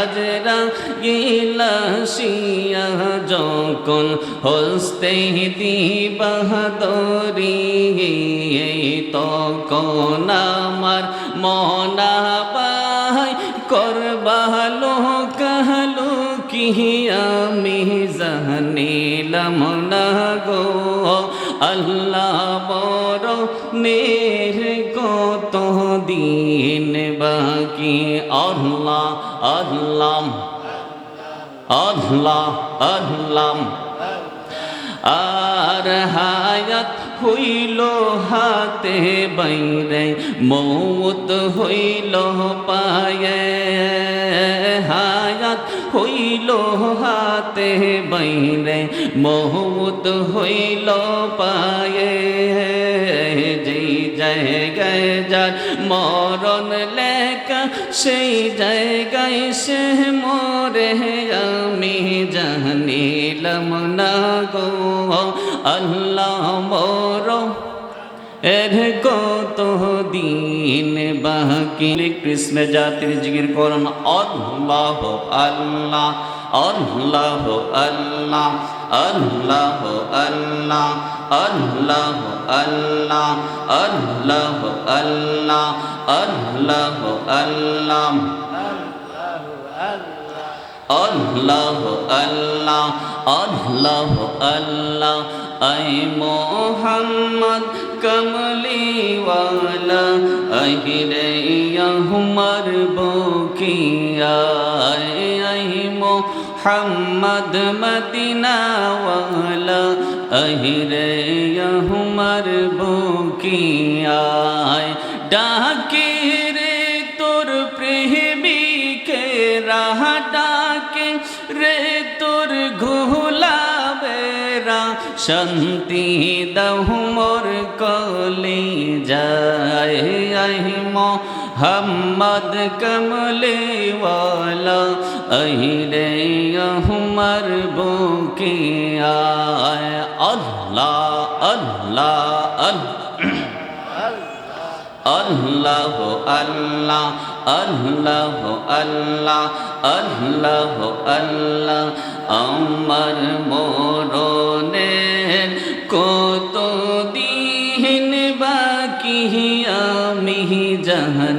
আজরা গিলাসিয়া যখন হস্তে দি বাহাদরি তখন আমার মনা পাই করবালো কাহলো কি আমি জানিলাম না গো। আল্লাহ বড় নের কত দিন বাকি, আল্লাহ আল্লাহ আল্লাহ আল্লাহ। আর হায়াত হইল হাতে বাইরে, মৌত হইল পায়ে। হায়াত হইল হাতে বাইরে, মৌত হইল পায়ে। যেই জায়গায় যার মরণ লেখা সেই জায়গায় সে মরে, আমি জানিলাম না গো। আল্লাহ মর, এর কত দিন বাকি? কৃষ্ণ জাতির জিগির করুন। আল্লাহ আল্লাহ। আল্লাহ আল্লাহ আল্লাহ আল্লাহ আল্লাহ আল্লাহ আল্লাহ আল্লাহ আল্লাহ আল্লাহ। আল্লাহ আল্লাহ আল্লাহ আল্লাহ, আই মোহাম্মদ কমলিওয়ালা আহিরে হুমর বকিয়া محمد مدینہ والا اہرے یہمر بوکی آئے ڈاکی رے تر پریمی کے راہ ڈاکے রে তোর ঘুলাবে শান্তি দহুমর কলি যায় আহিমা আহি মোহাম্মদ কমলে ওয়ালা আহিরে হুমর বুকে আয়। আল্লাহ আল্লাহ আল্লাহ। আল্লাহ আল্লাহ আল্লাহ আল্লাহ আল্লাহ আমার মরণের কত দিন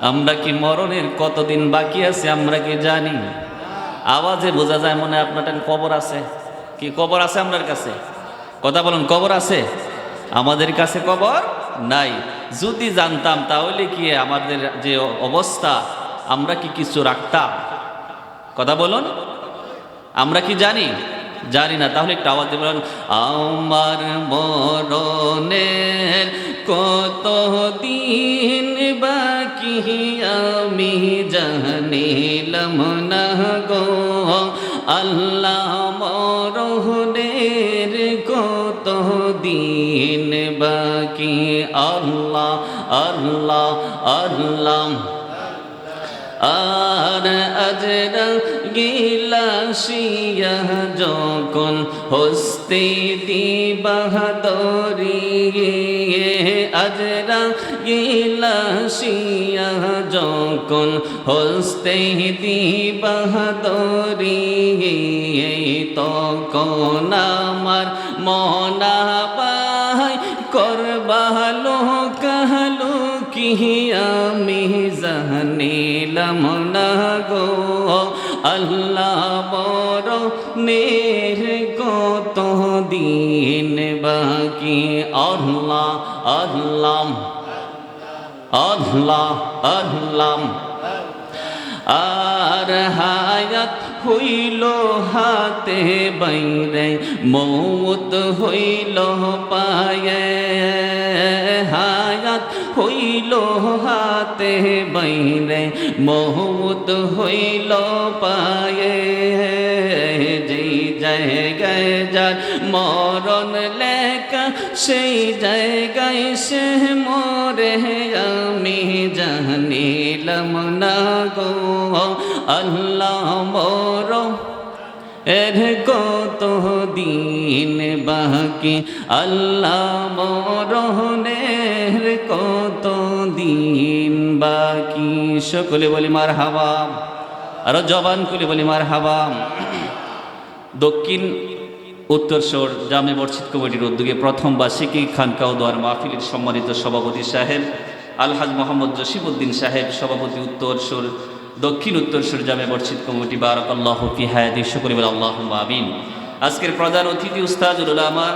আমরা কি মরণের কতদিন বাকি আছে আমরা কি জানি? আওয়াজে বোঝা যায় মনে আপনার কবর আছে। কি কবর আছে আপনার কাছে? কথা বলুন, কবর আছে? আমাদের কাছে কবর নাই। যদি জানতাম তাহলে কি আমাদের যে অবস্থা, আমরা কি কিছু রাখতাম? কথা বলুন। আমরা কি জানি? জানি না, তাহলে একটু আওয়াজ বলুন, আমার মরণের কত দিন বাকি আমি জানিলাম না গো। আল্লাহ মরণের কত দিন বাকি, আল্লাহ আল্লাহ আল্লাহ আর আজরা গিলাসিয়া যখন হস্তে দি বাহাদরি আজরা গিলাসিয়া যখন হস্তে দি বাহাদরি তখন আমার মনা পাই করবালো কাহলো কি আমি জানিলাম না গো। আল্লাহ বড় নের কত দিন বাকি। আল্লাহ আল্লাহ আল্লাহ আল্লাহ। আর হায়াত হইল হাতে বাইরে, মৌত হইল পায়ে। হইল হাতে বাইরে মৌত হইল পায়ে। যেই জায়গায় যার মরণ লেখা, সেই জায়গায় সে মরে। আমি জানিলাম না গো, আল্লাহ মর এর কত দিন বাকি? আল্লাহ মরণের কত দিন বাকি। সকলে বলি মার হাওয়াম আরও জবান করে বলি মার হাওয়াম দক্ষিণ, উত্তর উত্তরস্বর জামে মসজিদ কমিটির উদ্যোগে প্রথম বার্ষিকী খানকাও দোয়ার মাহফিলের সম্মানিত সভাপতি সাহেব আলহাজ মোহাম্মদ জসিমউদ্দিন সাহেব, সভাপতি উত্তরস্বর দক্ষিণ উত্তর উত্তরস্বর জামে মসজিদ কমিটি বারক আল্লাহ ফি হায়াতি শুকরি বলে আল্লাহ আমিন। আজকের প্রধান অতিথি উস্তাদুল উলামা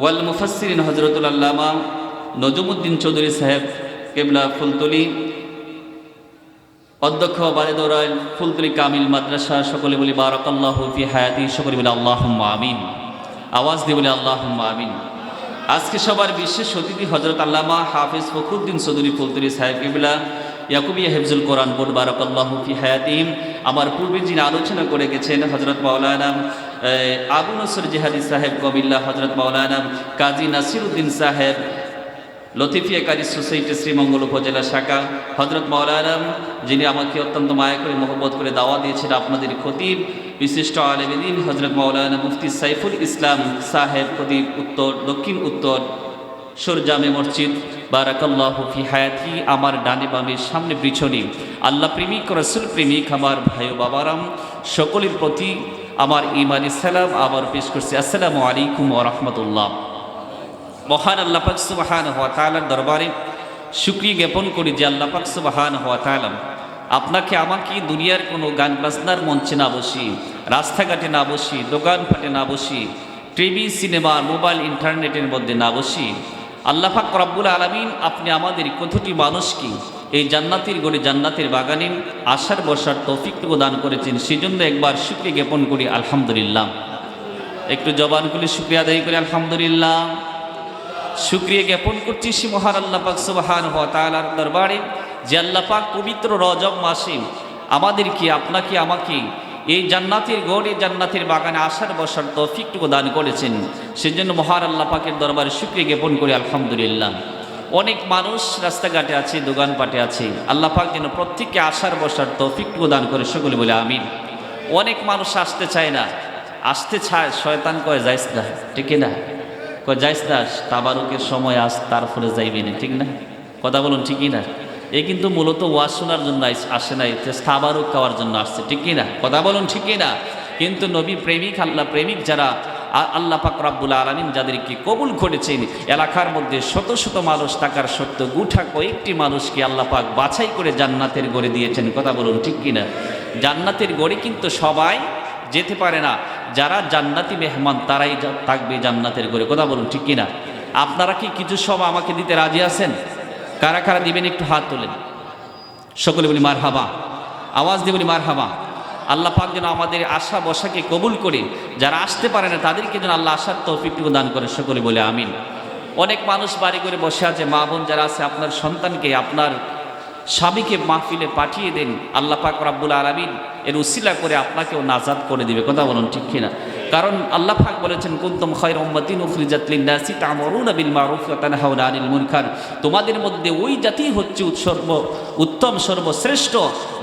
ওয়াল মুফাসসিরিন হজরতুল আল্লামা নজমুদ্দিন চৌধুরী সাহেব কেবলা ফুলতলি। অধ্যক্ষ বারেদৌরাইল ফুলতলি কামিল মাদ্রাসা, সকলে বলি বারাকাল্লাহ ফি হায়াতি, সকলে বলি আল্লাহ আমিন। আওয়াজ দিয়ে বলি আল্লাহ আমিন। আজকে সবার বিশেষ অতিথি হজরত আল্লামা হাফিজ ফখরুদ্দিন চৌধুরী ফুলতলি সাহেব কেবলা ইয়াকুবিয়া হেফজুল কোরআন বোর্ড বারাকাল্লাহ ফি হায়াতিম আমার পূর্বে যিনি আলোচনা করে গেছেন হজরত মাওলানা আবু নসর জেহাদি সাহেব কবিল্লা হজরত মাওলানা কাজী নাসির উদ্দিন সাহেব লতিফিয়া কারি সোসাইটি শ্রীমঙ্গল উপজেলা শাখা হজরত মৌলানাম যিনি আমাকে অত্যন্ত মায়া করে, মোহব্বত করে দাওয়া দিয়েছেন আপনাদের খতিব, বিশিষ্ট আলেমদিন হজরত মৌলানা মুফতি সাইফুল ইসলাম সাহেব খতিব উত্তর, দক্ষিণ উত্তর সুরজামে মসজিদ, বারাকাল্লাহ ফি হায়াতি, আমার ডানে বামে সামনে পিছনে। আল্লাহ প্রেমিক, রসুল প্রেমিক, আমার ভাই বাবারাম, সকলের প্রতি আমার ইমানি সালাম আবার পেশ করছি। আসসালামু আলাইকুম ওয়া রাহমাতুল্লাহ। মহান আল্লাহ পাক সুবাহান হওয়া তালার দরবারে সুক্রিয় জ্ঞাপন করি যে আল্লাহ পাক সুবাহান হওয়া তালাম আপনাকে আমাকে দুনিয়ার কোনো গান বাজনার মঞ্চে না বসি রাস্তাঘাটে না বসি দোকানপাটে না বসি টিভি, সিনেমা, মোবাইল, ইন্টারনেটের মধ্যে না বসি আল্লাহ পাক রব্বুল আলমিন আপনি আমাদের কতটি মানুষকে এই জান্নাতের গড়ে জান্নাতের বাগানে আশার বসার তৌফিকটুকু দান করেছেন, সেজন্য একবার সুক্রিয় জ্ঞাপন করি, আলহামদুলিল্লাহ। একটু জবানগুলি শুক্রিয়া আদায় করি, আলহামদুলিল্লাহ। শুক্রিয়া জ্ঞাপন করছি সে মহান আল্লাহ পাক সুবাহান হওয়া তালার দরবারে যে আল্লাহ পাক পবিত্র রজব মাসে আমাদেরকে, আপনাকে, আমাকে এই জান্নাতের গড়ে, জান্নাতের বাগানে আসার বসার তৌফিকটুকু দান করেছেন। সেজন্য মহান আল্লাহ পাকের দরবারে শুক্রিয়া জ্ঞাপন করি, আলহামদুলিল্লাহ। অনেক মানুষ রাস্তাঘাটে আছে, দোকানপাটে আছে। আল্লাহ পাক যেন প্রত্যেককে আসার বসার তৌফিকটুকু দান করে, সকলে বলে আমিন। অনেক মানুষ আসতে চায় না। আসতে চায়, শয়তান কয়, যাইস না, ঠিক না? যাইস না, তাবারুকের সময় আস তারপরে যাইবি না। ঠিক না? কথা বলুন ঠিকই না এ কিন্তু মূলত ওয়াজ শোনার জন্য আসে না এতে তাবারুক খাওয়ার জন্য আসছে ঠিকই না কথা বলুন ঠিকই না কিন্তু নবী প্রেমিক, আল্লাহ প্রেমিক যারা আল্লাহ পাক রাব্বুল আলমিন যাদেরকে কবুল করেছেন, এলাকার মধ্যে শত শত মানুষ থাকার সত্য গুঠা কয়েকটি মানুষকে আল্লাহ পাক বাছাই করে জান্নাতের গড়ে দিয়েছেন। কথা বলুন, ঠিক কিনা? জান্নাতের গড়ে কিন্তু সবাই যেতে পারে না। যারা জান্নাতি মেহমান, তারাই থাকবে জান্নাতের গড়ে কথা বলুন, ঠিক কিনা? আপনারা কি কিছু সব আমাকে দিতে রাজি আছেন? কারা কারা দিবেন একটু হাত তোলেন। সকলে বলি মার হাবা আওয়াজ দিয়ে বলি মার হাবা আল্লাহ পাক যেন আমাদের আশা বসাকে কবুল করে, যারা আসতে পারে না, তাদেরকে যেন আল্লাহ আশার তৌফিকটুকু দান করে। সকলে বলে, আমিন। অনেক মানুষ বাড়ি করে বসে আছে, মা বোন যারা আছে, আপনার সন্তানকে, আপনার স্বামীকে মাহফিলে পাঠিয়ে দেন আল্লাহ পাক রাব্বুল আলামিন। এর উসিলা করে আপনাকেও নাজাদ করে দিবে। কথা বলুন ঠিক কিনা? কারণ আল্লাহ পাক বলেছেন, কুনতুম খায়রা উম্মাতিন উখরিজাত লিন-নাসি তা'মুরুনা বিল মারুফ ওয়া আনিল মুনকার। তোমাদের মধ্যে ওই জাতি হচ্ছে উৎসর্ব, উত্তম সর্বশ্রেষ্ঠ।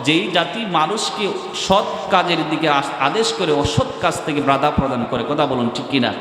যেই জাতি মানুষকে সৎ কাজের দিকে আদেশ করে অসৎ কাজ থেকে বাধা প্রদান করে। কথা বলুন ঠিক কিনা?